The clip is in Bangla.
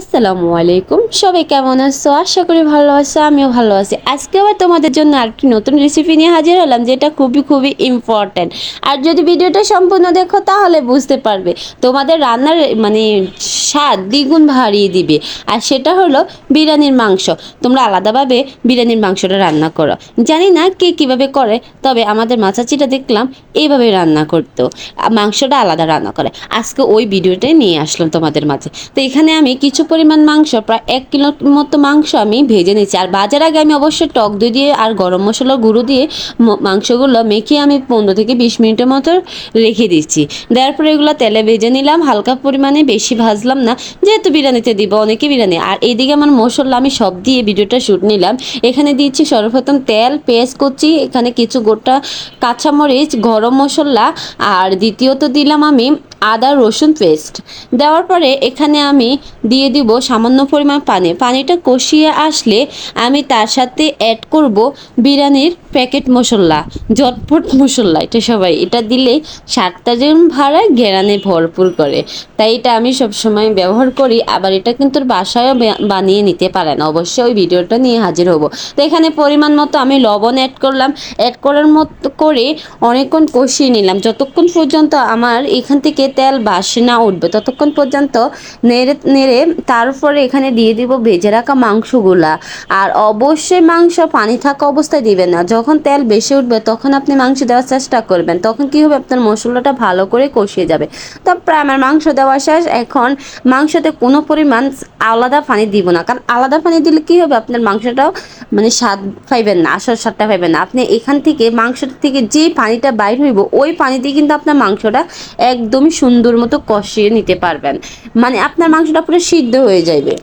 আসসালামু আলাইকুম। সবাই কেমন আছো? আশা করি ভালো আছো, আমিও ভালো আছি। আজকে আবার তোমাদের জন্য আরেকটি নতুন রেসিপি নিয়ে হাজির হলাম, যেটা খুবই খুবই ইম্পর্ট্যান্ট আর যদি ভিডিওটা সম্পূর্ণ দেখো, তাহলে বুঝতে পারবে, তোমাদের রান্নার মানে স্বাদ দ্বিগুণ বাড়িয়ে দিবে। আর সেটা হলো বিরিয়ানির মাংস। তোমরা আলাদাভাবে বিরিয়ানির মাংসটা রান্না করো। জানি না কে কীভাবে করে, তবে আমাদের মাচাচিটা দেখলাম, এইভাবে রান্না করতো। মাংসটা আলাদা রান্না করে। আজকে ওই ভিডিওটাই নিয়ে আসলাম তোমাদের মাঝে। তো এখানে আমি কিছু পরিমাণ মাংস, প্রায় এক কিলোর মতো মাংস আমি ভেজে নিচ্ছি আর বাজার আগে আমি অবশ্যই টক দই দিয়ে আর গরম মশলার গুঁড়ো দিয়ে মাংসগুলো মেখে আমি পনেরো থেকে বিশ মিনিটের মতো রেখে দিচ্ছি দেওয়ার পরে এগুলো তেলে ভেজে নিলাম, হালকা পরিমাণে বেশি ভাজলাম না, যেহেতু বিরিয়ানিতে দিব, অনেকে বিরিয়ানি। আর এইদিকে আমার মশলা আমি সব দিয়ে ভিডিওটা শ্যুট নিলাম। এখানে দিচ্ছি সর্বপ্রথম তেল, পেঁয়াজ করছি এখানে কিছু গোটা কাঁচামরিচ, গরম মশলা, আর দ্বিতীয়ত দিলাম আমি আদা রসুন পেস্ট। দেওয়ার পরে এখানে আমি দিয়ে দিব সামান্য পরিমাণ পানি। পানিটা কষিয়ে আসলে আমি তার সাথে অ্যাড করব বিরিয়ানির প্যাকেট মশলা, জটপট মশলা। এটা সবাই, এটা দিলে স্বাদটা যেমন ভাড়ায় ঘেরানে ভরপুর করে। তাই এটা আমি সবসময় ব্যবহার করি। আবার এটা কিন্তু বাসায়ও বানিয়ে নিতে পারেন। অবশ্যই ওই ভিডিওটা নিয়ে হাজির হব। তো এখানে পরিমাণ মতো আমি লবণ অ্যাড করলাম। অ্যাড করার মতো করে অনেকক্ষণ কষিয়ে নিলাম। যতক্ষণ পর্যন্ত আমার এখান থেকে তেল বাসে না উঠবে। ততক্ষণ পর্যন্ত নেড়ে নেড়ে তারপরে এখানে দিয়ে দিব ভেজে রাখা মাংসগুলা। আর অবশ্যই মাংস পানি থাকা অবস্থায় দিবেন না। যখন তেল বেশি উঠবে তখন আপনি মাংস দেওয়ার চেষ্টা করবেন। তখন কি হবে? আপনার মশলাটা ভালো করে কষিয়ে যাবে। তো প্রায় আমার মাংস দেওয়া শেষ। এখন মাংসতে কোনো পরিমাণ আলাদা পানি দিব না। কারণ আলাদা পানি দিলে কি হবে? আপনার মাংসটাও মানে স্বাদ পাইবেন না আসল স্বাদটা পাইবেন না। আপনি এখান থেকে মাংসটা থেকে যে পানিটা বাইর হইব, ওই পানি দিয়ে কিন্তু আপনার মাংসটা একদমই সুন্দর মতো কষিয়ে নিতে পারবেন। মানে আপনার মাংসটা পুরো সিদ্ধ হয়ে যাবে